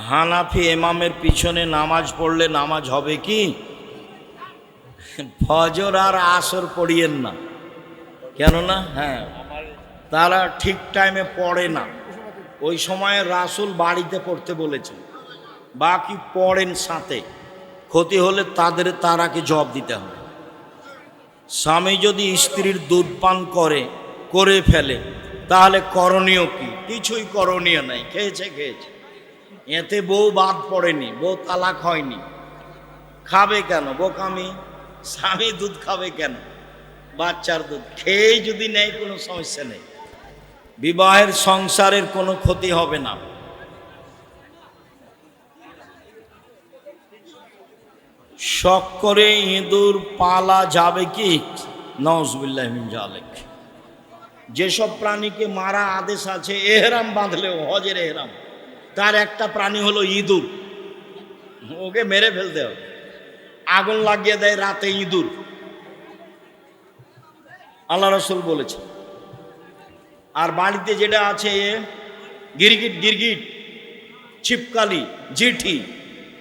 হানাফি এমামের পিছনে নামাজ পড়লে নামাজ হবে কি? ফজর আর আসর পড়িয়েন না। কেননা? হ্যাঁ। তারা ঠিক টাইমে পড়ে না। ওই সময় রাসুল বাড়িতে পড়তে বলেছেন বাকি পড়েন সাথে। ক্ষতি হলে তাদের, তারাকে জব দিতে হবে। স্বামী যদি স্ত্রীর দুধ পান করে করে ফেলে, তাহলে করণীয় কি? কিছুই করণীয় নাই। খেয়েছে খেয়েছে। এতে বউ বাদ পড়েনি, বউ তালাক হয়নি। খাবে কেন? বোকামি? স্বামী দুধ খাবে কেন? বাচ্চার দুধ খেয়েই যদি নেয়, কোনো সমস্যা নেই। বিবাহের সংসারের কোনো ক্ষতি হবে না। শখ করে ইঁদুর পালা যাবে কি? নজবুল্লাহ যেসব প্রাণীকে মারা আদেশ আছে, এহরাম বাঁধলেও, হজের এহরাম। তার একটা প্রাণী হলো ইঁদুর। ওকে মেরে ফেলতে হবে। আগুন লাগিয়ে দেয় রাতে ইঁদুর। আল্লাহ রসুল বলেছে আর বাড়িতে যেটা আছে, গিরগিট গিরগিট, ছিপকালি, জিঠি,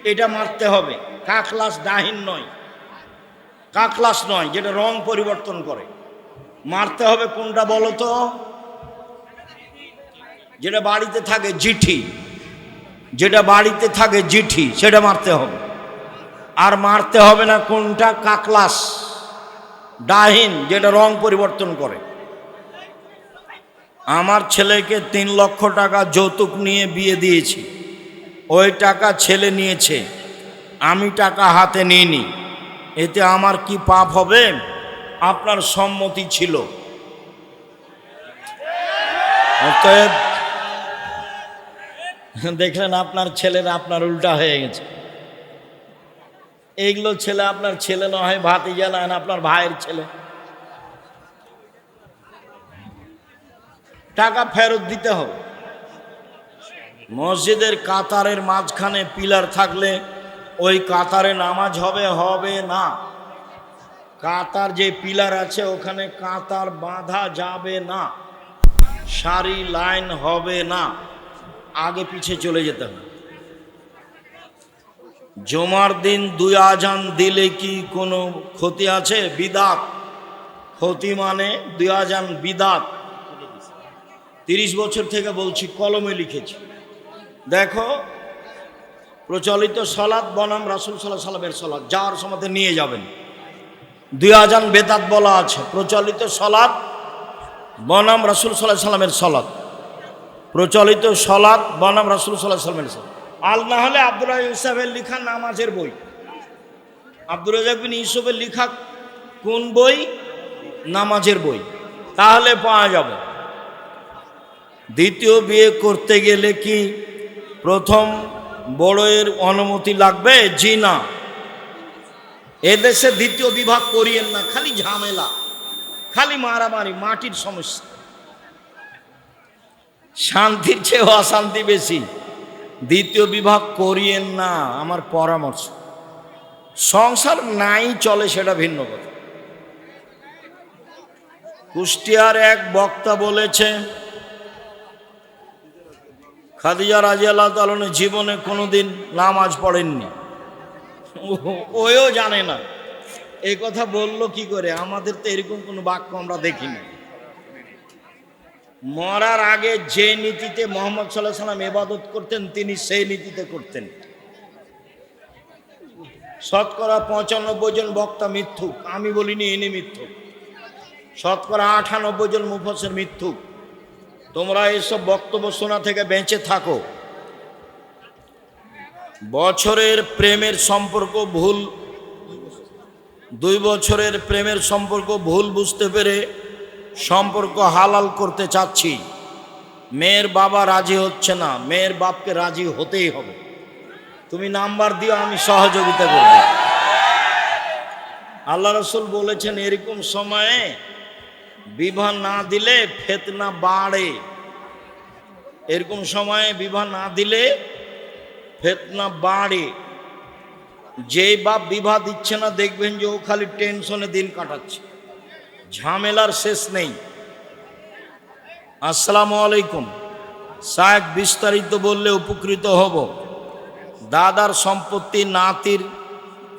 এটা মারতে হবে। কাকলাস ডাহিন নয়। কাকলাস নয়, যেটা রং পরিবর্তন করে। মারতে হবে কোনটা বলো তো যেটা বাড়িতে থাকে, জিঠি। যেটা বাড়িতে থাকে জিঠি, সেটা মারতে হবে। আর মারতে হবে না কোনটা? কাকলাস, ডাহিন, যেটা রং পরিবর্তন করে। আমার ছেলেকে তিন লক্ষ টাকা যৌতুক নিয়ে বিয়ে দিয়েছি। ওই টাকা ছেলে নিয়েছে। আমি টাকা হাতে নিইনি। এতে আমার কি পাপ হবে? আপনার সম্মতি ছিল। অতএব দেখলেন আপনার ছেলের আপনার উল্টা হয়ে গেছে। এইগুলো ছেলে আপনার ছেলে নয়, ভাতিজা নয়, আপনার ভাইয়ের ছেলে। টাকা ফেরত দিতে হবে। মসজিদের কাতারের মাঝখানে পিলার থাকলে ওই কাতারে নামাজ হবে হবে না। কাতার যে পিলার আছে, ওখানে কাতার বাঁধা যাবে না। সারি লাইন হবে না। আগে পিছে চলে যেতে হবে জমার দিন দুই আজান দিলে কি কোনো ক্ষতি আছে? বিদাত। ক্ষতি মানে দুই আজান বিদাত। তিরিশ বছর থেকে বলছি, কলমে লিখেছি। দেখো, প্রচলিত সলাদ বনাম রাসুল সাল্লাহ সাল্লামের সলাদ যাওয়ার সময় নিয়ে যাবেন। দুই আজান বেদাত বলা আছে। প্রচলিত সলাদ বনাম রাসুল সাল্লাহ সাল্লামের সলাদ প্রচলিত সলাদ বনাম রাসুল সাল্লাহ সাল্লামের আল না হলে আব্দুল ইউসাফের লিখা নামাজের বই। আব্দুল রাজাক বিন ইউসুফের লিখা কোন বই? নামাজের বই। তাহলে পাওয়া যাবে। দ্বিতীয় বিয়ে করতে গেলে কি প্রথম বড়য়ের অনুমতি লাগবে? জি না। এদেশে দ্বিতীয় বিভাগ করিয়েন না, খালি ঝামেলা, খালি মারামারি, মাটির সমস্যা। শান্তির চেয়ে অশান্তি বেশি। দ্বিতীয় বিভাগ করিয়েন না, আমার পরামর্শ। সংসার নাই চলে সেটা ভিন্ন কথা। কুষ্টিয়ার এক বক্তা বলেছে, খাদিজা রাজি আল্লাহ তালনের জীবনে কোনোদিন নামাজ পড়েননি। ওও জানে না। এই কথা বলল কি করে? আমাদের তো এরকম কোনো বাক্য আমরা দেখিনি। মরার আগে যে নীতিতে মোহাম্মদ সাল্লাহ সাল্লাম এবাদত করতেন, তিনি সেই নীতিতে করতেন। শতকরা পঁচানব্বই জন বক্তা মিথ্যুক, আমি বলিনি ইনি মিথ্যুক। শতকরা আটানব্বই জন মুফসের মিথ্যুক। তোমরা এসব বক্তব্য শোনা থেকে বেঁচে থাকো। বছরের প্রেমের সম্পর্ক ভুল, দুই বছরের প্রেমের সম্পর্ক ভুল বুঝতে পেরে সম্পর্ক হালাল করতে চাচ্ছি। মেয়ের বাবা রাজি হচ্ছে না, মেয়ের বাপকে রাজি হতেই হবে। তুমি নাম্বার দিও, আমি সহযোগিতা করব। আল্লাহ রসুল বলেছেন, এরকম সময়ে বিবাহ না দিলে ফেতনা বাড়ে। এরকম সময়ে বিবাহ না দিলে ফেতনা বাড়ে। যেই বাপ বিবাহ দিচ্ছে না, দেখবেন যে ও খালি টেনশনে দিন কাটাচ্ছে। ঝামেলার শেষ নেই। আসসালামু আলাইকুম। সাহেব বিস্তারিত বললে উপকৃত হব। দাদার সম্পত্তি নাতির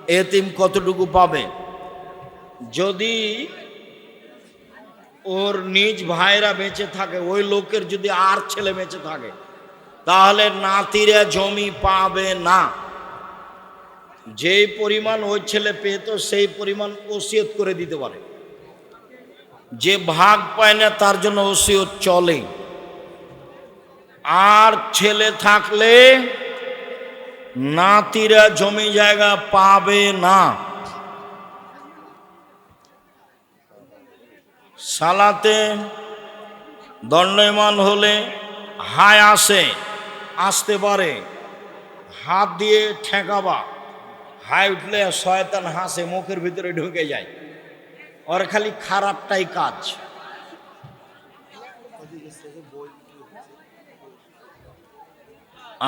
এতিম কতটুকু পাবে? যদি ওর নিজ ভাইরা বেঁচে থাকে, ওই লোকের যদি আর ছেলে বেঁচে থাকে, তাহলে নাতিরা জমি পাবে না। যেই পরিমাণ ওই ছেলে পেত, সেই পরিমাণ ওসিয়ত করে দিতে পারে। যে ভাগ পায় না, তার জন্য ওসিয়ত চলে। আর ছেলে থাকলে নাতিরা জমি জায়গা পাবে না। সালাতে দণ্ডমান হলে হায় আসে, আসতে পারে। হাত দিয়ে ঠেকাবা হাই উঠলে শয়তান হাসে, মুখের ভিতরে ঢুকে যায়। ওর খালি খারাপটাই কাজ।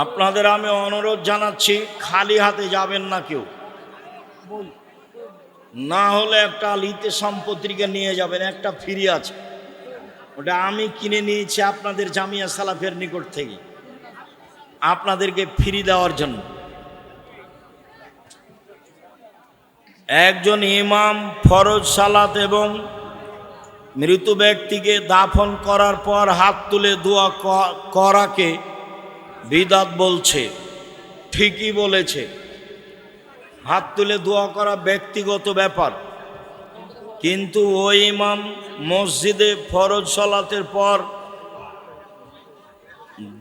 আপনাদের আমি অনুরোধ জানাচ্ছি, খালি হাতে যাবেন না কেউ। না হলে একটা লিতে সম্পত্তিকে নিয়ে যাবেন, একটা ফ্রি আছে। ওটা আমি কিনে নিয়েছি আপনাদের জামিয়া সালাফের নিকট থেকে। আপনাদেরকে ফ্রি দেওয়ার জন্য। একজন ইমাম ফরজ সালাত এবং মৃত ব্যক্তিকে দাফন করার পর হাত তুলে দোয়া করাকে বিদাত বলছে, ঠিকই বলেছে। হাত তুলে দোয়া করা ব্যক্তিগত ব্যাপার। কিন্তু ওই ইমাম মসজিদে ফরজ সলাতের পর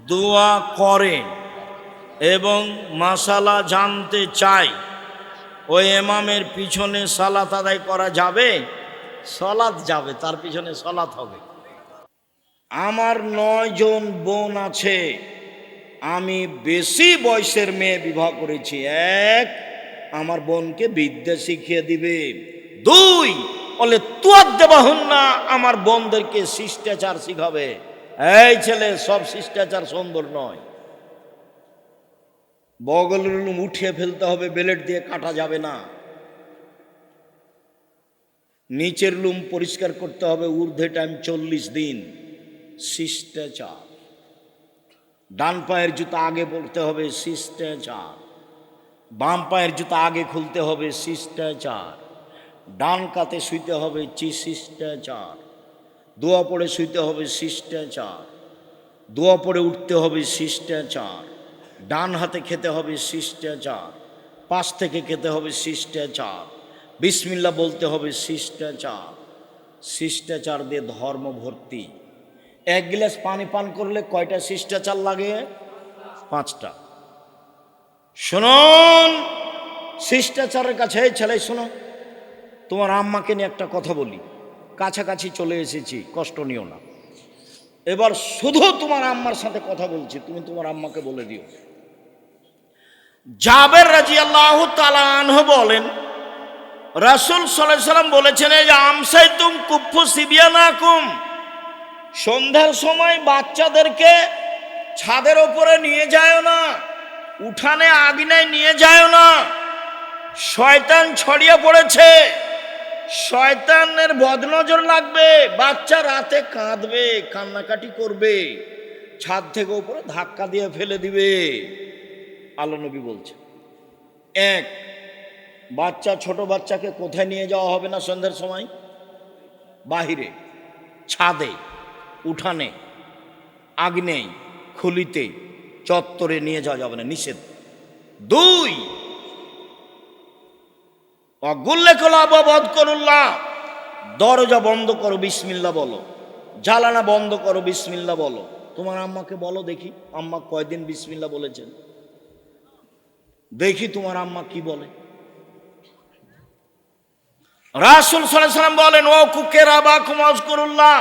দোয়া করে এবং মাসালা জানতে চায়। ওই এমামের পিছনে সালাত আদায় করা যাবে সলাৎ যাবে, তার পিছনে সলাৎ হবে। আমার নয় জন বোন আছে, আমি বেশি বয়সের মেয়ে বিবাহ করেছি। এক, আমার বোনকে বিদ্যা শিখিয়ে দিবে। দুই, বলে তুয়ার দেবা হন না আমার বোনদেরকে শিষ্টাচার শিখাবে। এই ছেলে, সব শিষ্টাচার সুন্দর নয়। বগলের লুম উঠিয়ে ফেলতে হবে, বেলেট দিয়ে কাটা যাবে না। নিচের লুম পরিষ্কার করতে হবে ঊর্ধ্বে টাইম চল্লিশ দিন। শিষ্টাচার। ডান পায়ের জুতা আগে পড়তে হবে, শিষ্টাচার। বাম পায়ের জুতা আগে খুলতে হবে, শিষ্টাচার। ডান কাতে শুইতে হবে চি শিষ্টাচার দোয়া পড়ে শুইতে হবে, শিষ্টাচার। দোয়া পড়ে উঠতে হবে, শিষ্টাচার। ডান হাতে খেতে হবে শিষ্টাচার, পাশ থেকে খেতে হবে শিষ্টাচার বিসমিল্লা বলতে হবে শিষ্টাচার। শিষ্টাচার দিয়ে ধর্ম ভর্তি। এক গ্লাস পানি পান করলে কয়টা শিষ্টাচার লাগে? পাঁচটা। শুনুন, শিষ্টাচারের কাছে ছেলে, শোনো, তোমার আম্মাকে নিয়ে একটা কথা বলি। কাছাকাছি চলে এসেছি, কষ্ট নিও না। এবার শুধু তোমার আম্মার সাথে কথা বলছি, তুমি তোমার আম্মাকে বলে দিও। জাবের রাজি আল্লাহ বলেন, রাসুল সাল্লাহ সাল্লাম বলেছেন, এই আমসাই তুম কুফু সিবিয়া না কুম সন্ধ্যার সময় বাচ্চাদেরকে ছাদের ওপরে নিয়ে যায় না, উঠানে আগিনায় নিয়ে যায় না। শয়তান ছড়িয়ে পড়েছে। শয়তানের বদনজর লাগবে, বাচ্চা রাতে কাঁদবে, কান্নাকাটি করবে, ছাদ থেকে উপরে ধাক্কা দিয়ে ফেলে দিবে। আল্লাহ নবী বলছে এক, বাচ্চা, ছোট বাচ্চাকে কোথায় নিয়ে যাওয়া হবে না সন্ধ্যার সময়? বাহিরে, ছাদে, উঠানে, আগ্নেয়, খুলিতে, চত্বরে নিয়ে যাওয়া যাবে না, নিষেধ। দুই অগুল্লে দরজা বন্ধ করো বিসমিল্লা বলো। জ্বালানা বন্ধ করো বিসমিল্লা বলো। তোমার আম্মাকে বলো দেখি, আম্মা কয়দিন বিসমিল্লা বলেছেন? দেখি তোমার আম্মা কি বলে। রাসুল সাল্লাম বলেন, ও কুকেরা, বা কুমাজ করুল্লাহ।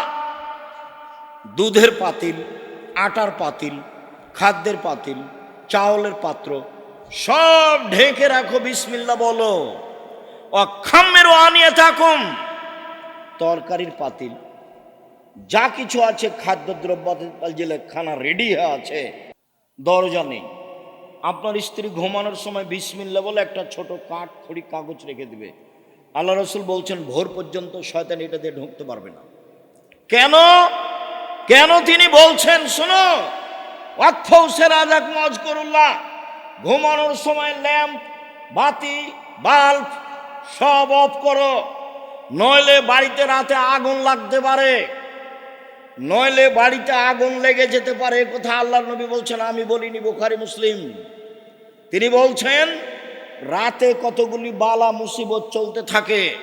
দুধের পাতিল, আটার পাতিল, খাদ্যের পাতিল, চাউলের পাত্র সব ঢেকে রাখো বিসমিল্লা বলো। অক্ষাম্যেরও আনিয়ে থাকুন তরকারির পাতিল। যা কিছু আছে, খাদ্যদ্রব্য জেলে খানা রেডি হয়ে আছে। দরজা নেই। আপনার স্ত্রী ঘুমানোর সময় বিসমিল্লা বলে একটা ছোট কাঠ খড়ি কাগজ রেখে দিবে। আল্লাহ রসুল বলছেন, ভোর পর্যন্ত শয়তান এটা দিয়ে ঢুকতে পারবে না। কেন? কেন তিনি বলছেন, শোনো অক্ষৌসের আজাক মজ করুল্লাহ ঘুমানোর সময় ল্যাম্প, বাতি, বাল্ব সব অফ করো। নইলে বাড়িতে রাতে আগুন লাগতে পারে। নইলে বাড়িতে আগুন লেগে যেতে পারে। এ কথা আল্লাহ নবী বলছেন, আমি বলিনি, বোখারি, মুসলিম। তিনি বলছেন, রাতে কতগুলি বালা মুসিবত চলতে থাকে,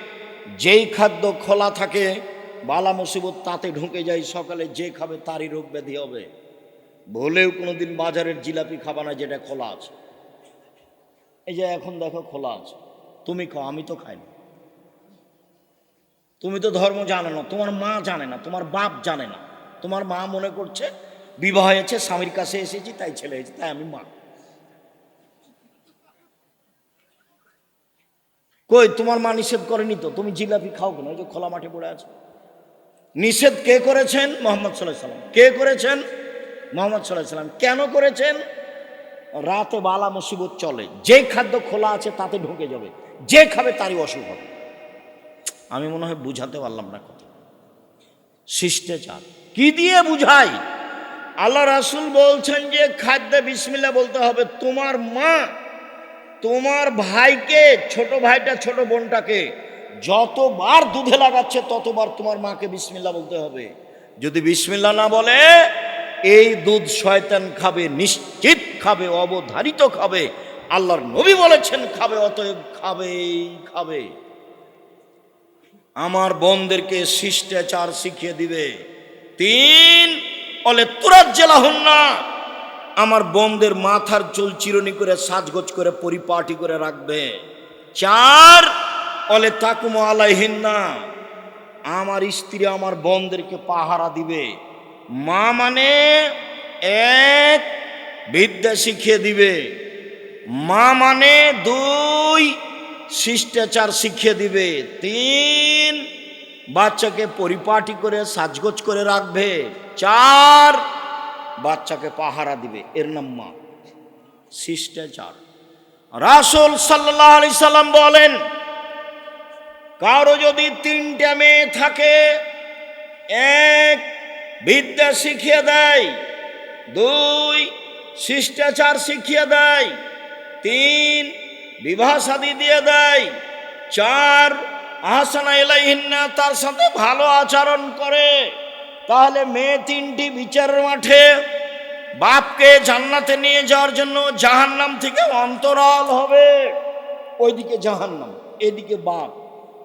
যেই খাদ্য খোলা থাকে, বালা মুসিবত তাতে ঢুকে যায়, সকালে যে খাবে তারই রোগ ব্যাধি হবে। ভুলেও কোনোদিন বাজারের জিলাপি খাবা না যেটা খোলা আছে। এই যে এখন দেখো খোলা আছে। তুমি খাও, আমি তো খাই না তুমি তো ধর্ম জানো না, তোমার মা জানে না, তোমার বাপ জানে না। তোমার মা মনে করছে, বিবাহ হয়েছে, স্বামীর কাছে এসেছি, তাই ছেলে হয়েছে, তাই আমি মা। কই, তোমার মা নিষেধ করেনি তো? তুমি জিলাপি খাও কেন? ওই যে খোলা মাঠে পড়ে আছো। নিষেধ কে করেছেন? মোহাম্মদ সাল্লাহ সাল্লাম। কে করেছেন? মোহাম্মদ সাল্লাহ সাল্লাম। কেন করেছেন? রাতে বালা মুসিবত চলে। যে খাদ্য খোলা আছে, তাতে ঢুকে যাবে। যে খাবে তারই অসুখ হবে। আমি মনে হয় বুঝাতে পারলাম না কথা। শিষ্টাচার। কি দিয়ে বুঝাই? আল্লাহ রাসুল বলছেন যে, খাদ্যে বিসমিল্লা বলতে হবে, তোমার মা, তোমার ভাইকে, ছোট ভাইটা, ছোট বোনটাকে যতবার দুধে লাগাচ্ছে, ততবার তোমার মাকে বিসমিল্লা বলতে হবে। যদি বিসমিল্লা না বলে, এই দুধ শয়তান খাবে, নিশ্চিত খাবে, অবধারিত খাবে আল্লাহর নবী বলেছেন, খাবে, অতএব খাবেই, খাবে। আমার বোনদেরকে শিষ্টাচার শিখিয়ে দিবে। তিন অলে তুরাত জেলা হন না আমার বোনদের মাথার চুল চিরনি করে, সাজগোজ করে, পরিপাটি করে রাখবে। চার অলে তাকুম আলাইহিন না আমার স্ত্রী আমার বোনদেরকে পাহারা দিবে। মা মানে এক, বিদ্যা শিখিয়ে দিবে। মা মানে দুই, শিষ্টাচার শিখিয়ে দিবে। তিন, বাচ্চাকে পরিপাটি করে, সাজগোজ করে রাখবে। চার, বাচ্চাকে পাহারা দিবে। এর নাম মা। শিষ্টাচার। রাসুল সাল্লাহ আলি সাল্লাম বলেন, কারও যদি তিনটা মেয়ে থাকে, এক বিদ্যা শিখিয়ে দেয়, দুই শিষ্টাচার শিখিয়ে দেয় তিন, বিবাহ সাদী দিয়ে দেয়। চার, আহসানা এলাইহিন্না তার সাথে ভালো আচরণ করে। তাহলে মেয়ে তিনটি বিচারের মাঠে বাপকে জান্নাতে নিয়ে যাওয়ার জন্য জাহান্নাম থেকে অন্তরাল হবে। ওইদিকে জাহান্নাম, এদিকে বাপ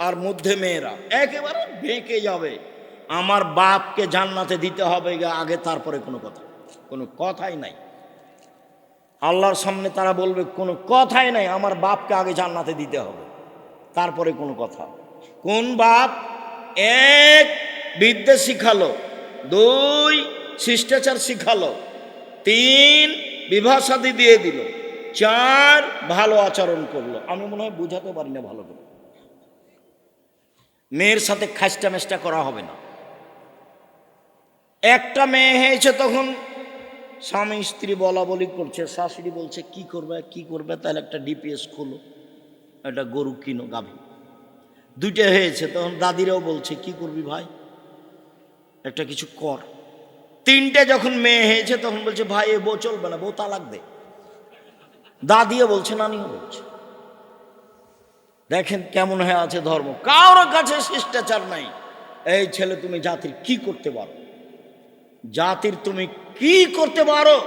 আর মধ্যে মেয়েরা। একেবারে বেঁকে যাবে। আমার বাপকে জান্নাতে দিতে হবে আগে তারপরে কোনো কথা। কোনো কথাই নাই। আল্লাহর সামনে তারা বলবে, কোনো কথাই নাই, আমার বাপকে আগে জান্নাতে দিতে হবে। তারপরে কোনো কথা। কোন বাপ? এক, বিদ্যা শিখালো। দুই, শিষ্টাচার শিখালো। তিন সাথী দিয়ে দিল। চার, ভালো আচরণ করল। আমি মনে হয় বুঝাতে পারি না ভালো করে। মেয়ের সাথে খাস্টা মেষ্টা করা হবে না। একটা মেয়ে হয়েছে তখন স্বামী স্ত্রী বলা বলি করছে, শাশুড়ি বলছে, কি করবে কি করবে? তাহলে একটা ডিপিএস খোলো, একটা গরু কিনো, গাভী। দুইটা হয়েছে, তখন দাদিরাও বলছে, কি করবি ভাই? একটা কিছু কর। তিনটে যখন মেয়ে হয়েছে, তখন বলছে, ভাই, এ বউ চলবে না, বউ তালাক দে। দাদিও বলছে, নানিও বলছে। দেখেন কেমন হয়ে আছে ধর্ম। কারোর কাছে শিষ্টাচার নাই। এই ছেলে, তুমি জাতির কি করতে পারো? জাতির তুমি কি করতে পারো?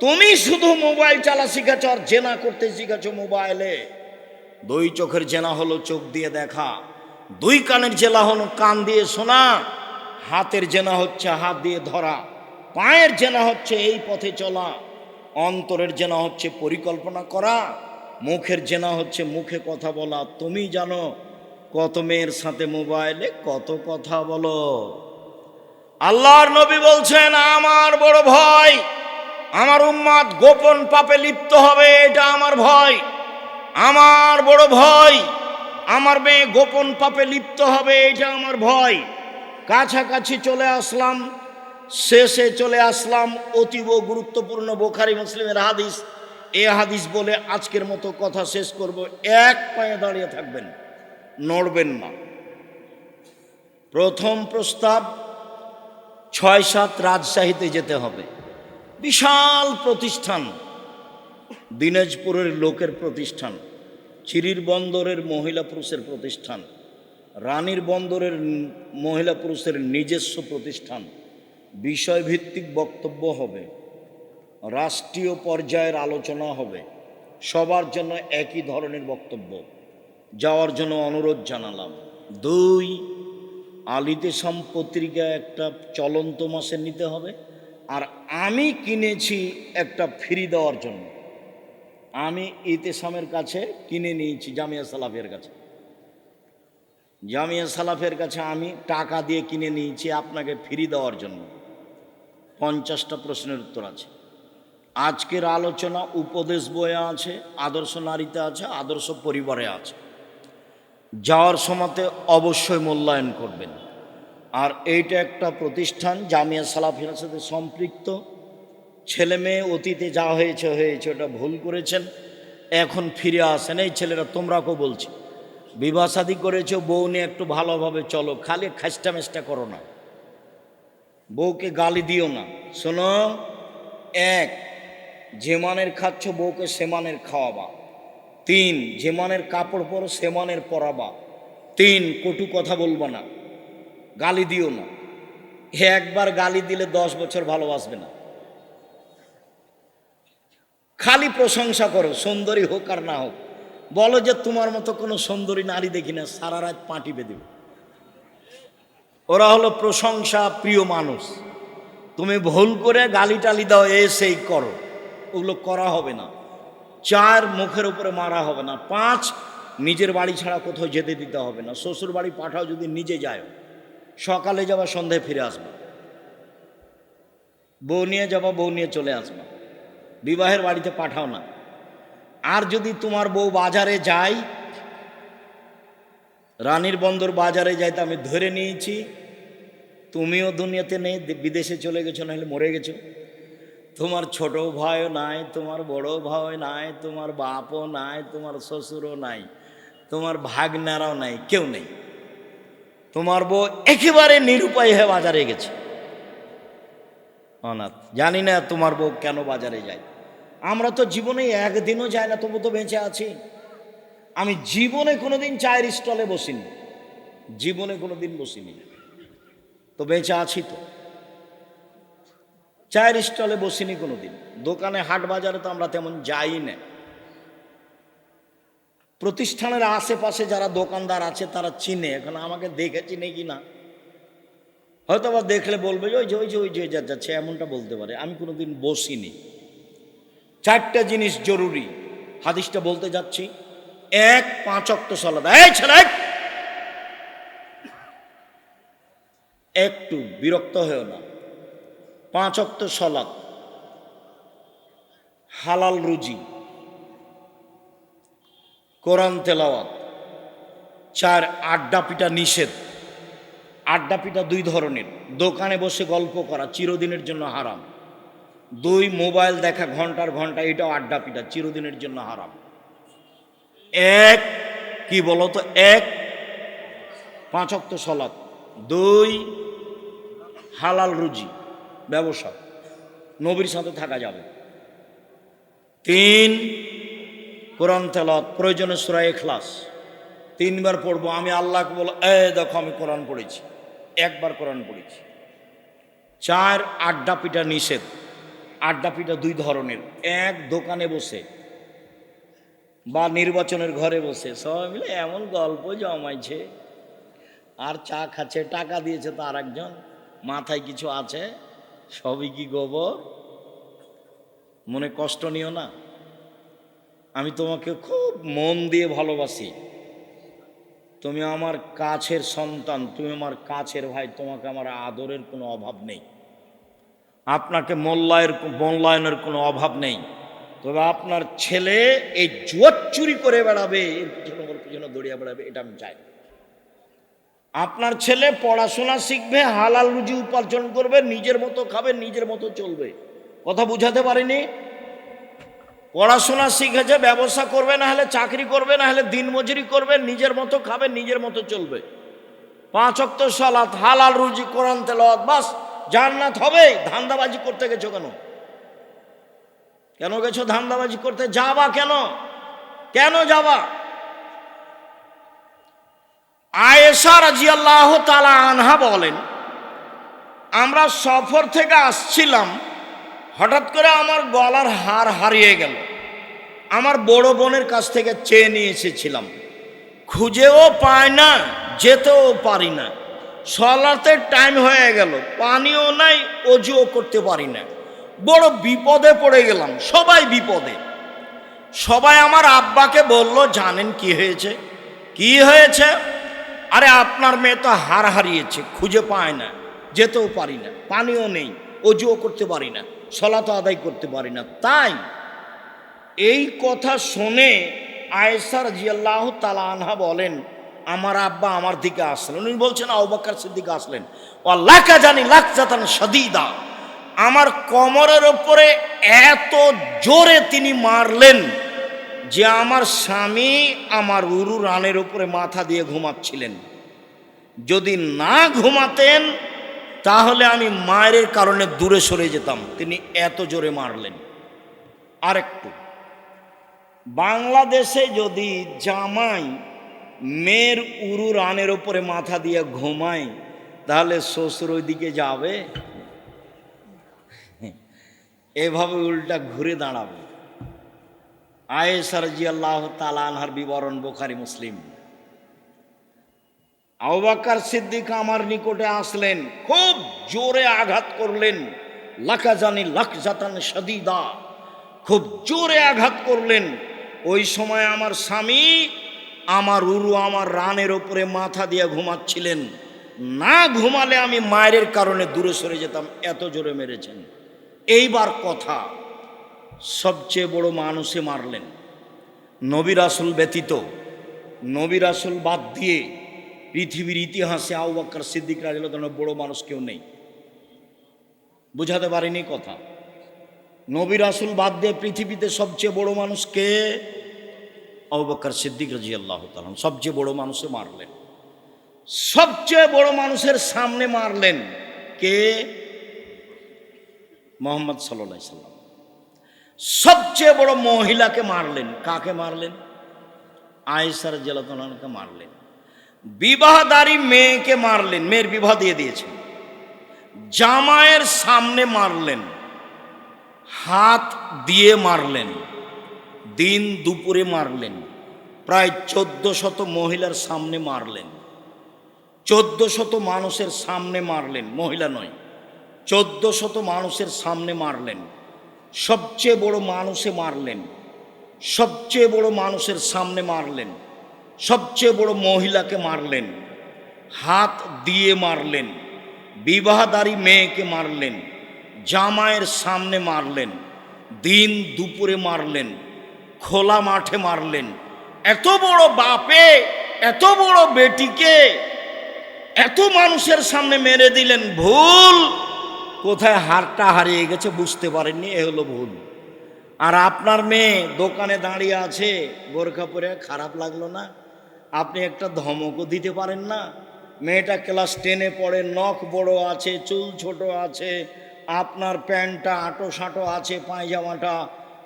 তুমি শুধু মোবাইল চালা শিখেছ আর জেনা করতে শিখেছ মোবাইলে। দুই চোখের জেনা হলো চোখ দিয়ে দেখা। দুই কানের জেলা হলো কান দিয়ে শোনা। হাতের জেনা হচ্ছে হাত দিয়ে ধরা। পায়ের জেনা হচ্ছে এই পথে চলা। অন্তরের জেনা হচ্ছে পরিকল্পনা করা। মুখের জেনা হচ্ছে মুখে কথা বলা। তুমি জানো, কত মেয়ের সাথে মোবাইলে কত কথা বলো? আল্লাহর নবী বলছেন, আমার বড় ভয়, আমার উম্মাদ গোপন পাপে লিপ্ত হবে, এটা আমার ভয়। আমার বড় ভয়, আমার মেয়ে গোপন পাপে লিপ্ত হবে, এটা আমার ভয়। কাছাকাছি চলে আসলাম, শেষে চলে আসলাম অতীব গুরুত্বপূর্ণ বোখারি মুসলিমের হাদিস। এ হাদিস বলে আজকের মতো কথা শেষ করব। এক পায়ে দাঁড়িয়ে থাকবেন, নড়বেন না। প্রথম প্রস্তাব ছয় সাত রাজশাহীতে যেতে হবে। বিশাল প্রতিষ্ঠান। দিনাজপুরের লোকের প্রতিষ্ঠান, চিরির বন্দরের মহিলা পুরুষের প্রতিষ্ঠান, রানীর বন্দরের মহিলা পুরুষের নিজস্ব প্রতিষ্ঠান। বিষয়ভিত্তিক বক্তব্য হবে। রাষ্ট্রীয় পর্যায়ের আলোচনা হবে। সবার জন্য একই ধরনের বক্তব্য। যাওয়ার জন্য অনুরোধ জানালাম। দুই আলিতেসাম পত্রিকা একটা চলন্ত মাসে নিতে হবে, আর আমি কিনেছি একটা ফ্রি দেওয়ার জন্য। আমি ইতেসামের কাছে কিনে নিয়েছি জামিয়া সালাফের কাছে। জামিয়া সালাফের কাছে আমি টাকা দিয়ে কিনে নিয়েছি আপনাকে ফ্রি দেওয়ার জন্য। পঞ্চাশটা প্রশ্নের উত্তর আছে। আজকের আলোচনা উপদেশ বয়ে আছে, আদর্শ নারীতে আছে, আদর্শ পরিবারে আছে। যাওয়ার সময়তে অবশ্যই মূল্যায়ন করবেন। আর এইটা একটা প্রতিষ্ঠান, জামিয়া সালাফিয়ার সাথে সম্পৃক্ত। ছেলে মেয়ে, অতীতে যা হয়েছে হয়েছে, ওটা ভুল করেছেন। এখন ফিরে আসেন, এই ছেলেরা, তোমরাকেও বলছি, বিবাহ শাদী করেছ, বউ নিয়ে একটু ভালোভাবে চলো, খালি খাস্টা মেস্টা করো না। বউকে গালি দিও না। শোনো, এক, যে মানের খাচ্ছ, বউকে সেমানের খাওয়াবা। তিন, যে মানের কাপড় পরো, সে মানের পরাবা। তিন, কটু কথা বলব না। গালি দিও না। হে, একবার গালি দিলে দশ বছর ভালোবাসবে না। খালি প্রশংসা করো, সুন্দরী হোক আর না হোক। বলো যে তোমার মতো কোনো সুন্দরী নারী দেখি না, সারা রাত পাটি বেঁধে ওরা হলো প্রশংসা প্রিয় মানুষ। তুমি ভুল করে গালি টালি দাও, এ সেই করো। ওগুলো করা হবে না। চার মুখের উপরে মারা হবে না, পাঁচ নিজের বাড়ি ছাড়া কোথাও যেতে দিতে হবে না, শ্বশুর বাড়ি পাঠাও যদি নিজে যায় সকালে যাবা, সন্ধ্যায় ফিরে আসবা। বউ নিয়ে যাবা, বউ নিয়ে চলে আসবা। বিবাহের বাড়িতে পাঠাও না। আর যদি তোমার বউ বাজারে যায়, রানীর বন্দর বাজারে যাইতে আমি ধরে নিয়েছি। তুমিও দুনিয়াতে নেই, বিদেশে চলে গেছো, নাহলে মরে গেছো। তোমার ছোট ভাইও নাই, তোমার বড় ভাই নাই, তোমার বাপও নাই, তোমার শ্বশুরও নাই, তোমার ভাগনারাও নাই, কেউ নেই। তোমার বউ একেবারে নিরুপায় হয়ে বাজারে গেছে। অনাথ, জানি না তোমার বউ কেন বাজারে যায়। আমরা তো জীবনে একদিনও যাই না, তবু তো বেঁচে আছি। আমি জীবনে কোনোদিন চায়ের স্টলে বসিনি। জীবনে কোনোদিন বসিনি। তো বেঁচে আছি তো। চায়ের স্টলে বসিনি কোনোদিন। দোকানে হাট বাজারে তো আমরা তেমন যাই না। প্রতিষ্ঠানের আশেপাশে যারা দোকানদার আছে, তারা চিনে। এখন আমাকে দেখে চিনে কি না? হয়তো আবার দেখলে বলবে যে, ওই যে ওই যে ওই যে, যা যাচ্ছে এমনটা বলতে পারে। আমি কোনোদিন বসিনি। চারটা জিনিস জরুরি। হাদিসটা বলতে যাচ্ছি। এক, পাঁচ অক্ট সলাদ একটু বিরক্ত হয়েও না। পাঁচ অক্ট সলাদ হালাল রুজি। কোরআন তেলাওয়াত। চার, আড্ডা পিটা নিষেধ। আড্ডা পিটা দুই ধরনের। দোকানে বসে গল্প করা চিরদিনের জন্য হারাম। দুই, মোবাইল দেখা ঘণ্টার ঘণ্টা, এটাও আড্ডা পিটা, চিরদিনের জন্য হারাম। এক, কি বলতো? এক, পাঁচ অক্ত সলাৎ দুই, হালাল রুজি। ব্যবসা, নবীর সাথে থাকা যাবে। তিন, কোরআন তেলত প্রয়োজনে সুরাই এখলাস তিনবার পড়ব, আমি আল্লাহকে বলো এ, দেখো আমি কোরআন পড়েছি। একবার কোরআন পড়েছি। চার, আড্ডা পিঠা নিষেধ। আড্ডা পিঠা দুই ধরনের। এক, দোকানে বসে বা নির্বাচনের ঘরে বসে, সবাই মিলে এমন গল্প জমাইছে। আর চা খাচ্ছে, টাকা দিয়েছে তার একজন, মাথায় কিছু আছে সবই কি গোবর? মনে কষ্ট নিও না। আমি তোমাকে খুব মন দিয়ে ভালোবাসি। তুমি আমার কাছের সন্তান, তুমি আমার কাছের ভাই, তোমাকে আমার আদরের কোনো অভাব নেই। আপনাকে মূল্যায়ের মূল্যায়নের কোনো অভাব নেই। তবে আপনার ছেলে এই জুয়ার চুরি করে বেড়াবে, এর পিছনে ওর পিছনে দৌড়িয়ে বেড়াবে, এটা আমি চাই। আপনার ছেলে পড়াশোনা শিখবে, হালাল রুজি উপার্জন করবে, নিজের মতো খাবে, নিজের মতো চলবে। কথা বুঝাতে পারিনি? পড়াশোনা শিখেছে, ব্যবসা করবে, না হলে চাকরি করবে, না হলে দিনমজুরি করবে, নিজের মতো খাবে, নিজের মতো চলবে। পাঁচ অক্ত সালাত, হালাল রুজি, কোরআন তেলাওয়াত, বাস, জান্নাত হবে, ধান্দাবাজি করতে গেছো কেন? কেন গেছো ধান্দাবাজি করতে? যাবা কেন? কেন যাবা? আয়েশা রাজিয়াল্লাহ তালা আনহা বলেন, আমরা সফর থেকে আসছিলাম, হঠাৎ করে আমার গলার হার হারিয়ে গেল। আমার বড় বোনের কাছ থেকে চেয়ে নিয়ে এসেছিলাম। খুঁজেও পায় না, যেতেও পারি না। সলাতে টাইম হয়ে গেল, পানিও নাই, অজুও করতে পারি না। বড় বিপদে পড়ে গেলাম, সবাই বিপদে। সবাই আমার আব্বাকে বলল, জানেন কি হয়েছে? কি হয়েছে? আরে আপনার মেয়ে তো হার হারিয়েছে, খুঁজে পায় না, যেতেও পারি না, পানিও নেই, অজুও করতে পারি না সলাত আদায় করতে পারি না। তাই এই কথা শুনে আয়েসার জিয়াল্লাহ তালা আনহা বলেন, আমার আব্বা আমার দিকে আসলেন। উনি বলছেন আউবাক্কার সিদ্দিকে আসলেন। ও লাকা জানি লাখ জাতান সদিদা আমার কমরের ওপরে এত জোরে তিনি মারলেন। যে আমার স্বামী আমার উরু রানের উপরে মাথা দিয়ে ঘুমাচ্ছিলেন। যদি না ঘুমাতেন, তাহলে আমি মায়ের কারণে দূরে সরে যেতাম। তিনি এত জোরে মারলেন। আরেকটু। বাংলাদেশে যদি জামাই মেয়ের উরু রানের উপরে মাথা দিয়ে ঘুমায়, তাহলে শ্বশুর ওইদিকে যাবে? এভাবে উল্টা ঘুরে দাঁড়াবে। আয়েসার জি আল্লাহ তালানহার বিবরণ বোখারি, মুসলিম। আউবাকার সিদ্দিক আমার নিকটে আসলেন, খুব জোরে আঘাত করলেন। লাখা জানি লাখ জাতান সদিদা খুব জোরে আঘাত করলেন। ওই সময় আমার স্বামী আমার উরু আমার রানের ওপরে মাথা দিয়ে ঘুমাচ্ছিলেন। না ঘুমালে আমি মায়ের কারণে দূরে সরে যেতাম, এত জোরে মেরেছেন। এইবার কথা। সবচেয়ে বড় মানুষে মারলেন। নবী রাসুল ব্যতীত, নবী রাসুল বাদ দিয়ে পৃথিবীর ইতিহাসে আউ বাক্কর সিদ্দিক রাজল বড় মানুষ কেউ নেই। বুঝাতে পারিনি কথা। নবী রাসুল বাদ দিয়ে পৃথিবীতে সবচেয়ে বড় মানুষ কে? আবুবকর সিদ্দিক রাজি আল্লাহ তালাম সবচেয়ে বড় মানুষে মারলেন। সবচেয়ে বড় মানুষের সামনে মারলেন কে? মোহাম্মদ সাল্লাহ সাল্লাম। সবচেয়ে বড় মহিলাকে মারলেন। কাকে মারলেন? আয়েসার জেলাতনাকে মারলেন। বিবাহদারী মেয়েকে মারলেন। মেয়ের বিবাহ দিয়ে দিয়েছেন জামায়ের সামনে মারলেন। হাত দিয়ে মারলেন। দিন দুপুরে মারলেন। প্রায় চোদ্দ শত মহিলার সামনে মারলেন। চোদ্দ শত মানুষের সামনে মারলেন। মহিলা নয়, চোদ্দ শত মানুষের সামনে মারলেন। সবচেয়ে বড় মানুষে মারলেন। সবচেয়ে বড় মানুষের সামনে মারলেন। সবচেয়ে বড় মহিলাকে মারলেন। হাত দিয়ে মারলেন। বিবাহদারী মেয়েকে মারলেন। জামায়ের সামনে মারলেন। দিন দুপুরে মারলেন। খোলা মাঠে মারলেন। এত বড় বাপে, এত বড় বেটিকে, এত মানুষের সামনে মেরে দিলেন। ভুল! কোথায় হারটা হারিয়ে গেছে বুঝতে পারেননি, এ হলো ভুল। আর আপনার মেয়ে দোকানে দাঁড়িয়ে আছে বোরখা পরে, খারাপ লাগল না? আপনি একটা ধমকও দিতে পারেন না? মেয়েটা ক্লাস টেনে পড়ে, নখ বড় আছে, চুল ছোট আছে, আপনার প্যান্টটা আটো সাঁটো আছে, পায়জামাটা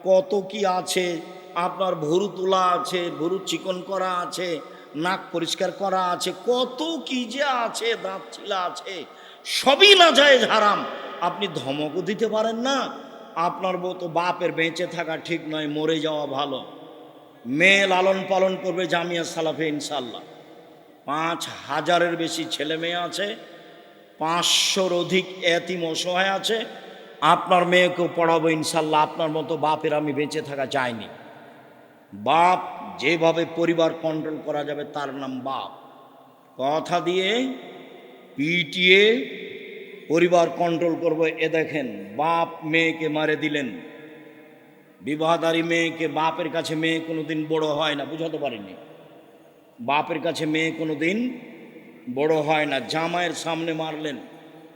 কত কি আছে, আপনার ভুরু তোলা আছে, ভুরু চিকন করা আছে, নাক পরিষ্কার করা আছে, কত কি যে আছে দাঁত ছিলা আছে সবই না যায় হারাম। আপনি ধমকও দিতে পারেন না। আপনার বউ তো বাপের বেঁচে থাকা ঠিক নয়, মরে যাওয়া ভালো। মেয়ে লালন পালন করবে জামিয়া সালাফে ইনশাল্লাহ পাঁচ হাজারের বেশি ছেলে মেয়ে আছে, পাঁচশোর অধিক এতিম অসহায় আছে। আপনার মেয়েকেও পড়াবো ইনশাল্লাহ আপনার মতো বাপের আমি বেঁচে থাকা চাইনি। বাপ যেভাবে পরিবার কন্ট্রোল করা যাবে তার নাম বাপ। কথা দিয়ে পিটিয়ে পরিবার কন্ট্রোল করব। এ দেখেন, বাপ মেয়েকে মারে দিলেন। বিবাহদারী মেয়েকে বাপের কাছে মেয়ে কোনোদিন বড় হয় না, বুঝাতে পারিনি। বাপের কাছে মেয়ে কোনো দিন বড় হয় না। জামাইয়ের সামনে মারলেন।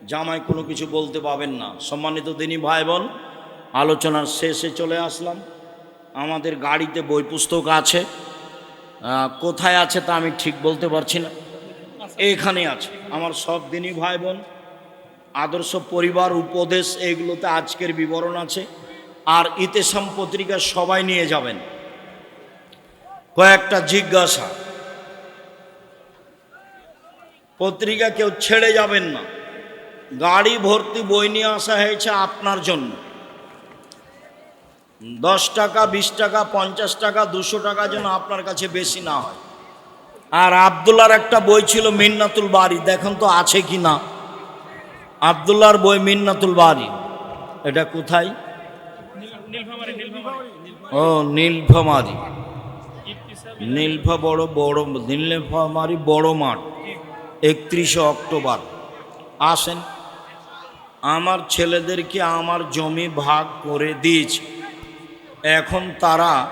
জামাই কোনো কিছু বলতে পাবেন না। সম্মানিত দিনই ভাই বোন আলোচনার শেষে চলে আসলাম। আমাদের গাড়িতে বই পুস্তক আছে। কোথায় আছে তা আমি ঠিক বলতে পারছি না। এখানে আছে। আমার সব দিনই ভাই বোন, আদর্শ পরিবার, উপদেশ, এগুলোতে আজকের বিবরণ আছে। আর ইতেসাম পত্রিকা সবাই নিয়ে যাবেন। কয়েকটা জিজ্ঞাসা। পত্রিকা কেউ ছেড়ে যাবেন না। গাড়ি ভর্তি বই নিয়ে আসা হয়েছে আপনার জন্য। দশ টাকা, বিশ টাকা, পঞ্চাশ টাকা, দুশো টাকা যেন আপনার কাছে বেশি না হয়। আর আবদুল্লার একটা বই ছিল মিন্নাতুল বাড়ি। দেখুন তো আছে কি না? আবদুল্লার বই মিন্নাতুল বাড়ি। এটা কোথায়? ও, নীলফামারি। নীলফা বড় বড়, নীলফামারি বড় মাঠ। একত্রিশে অক্টোবর। আসেন। আমার ছেলেদেরকে আমার জমি ভাগ করে দিয়েছে? এখন তারা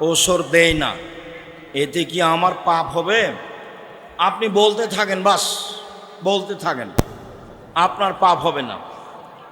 ওসর দেয় না। এতে কি আমার পাপ হবে? আপনি বলতে থাকেন, বাস, বলতে থাকেন। আপনার পাপ হবে না।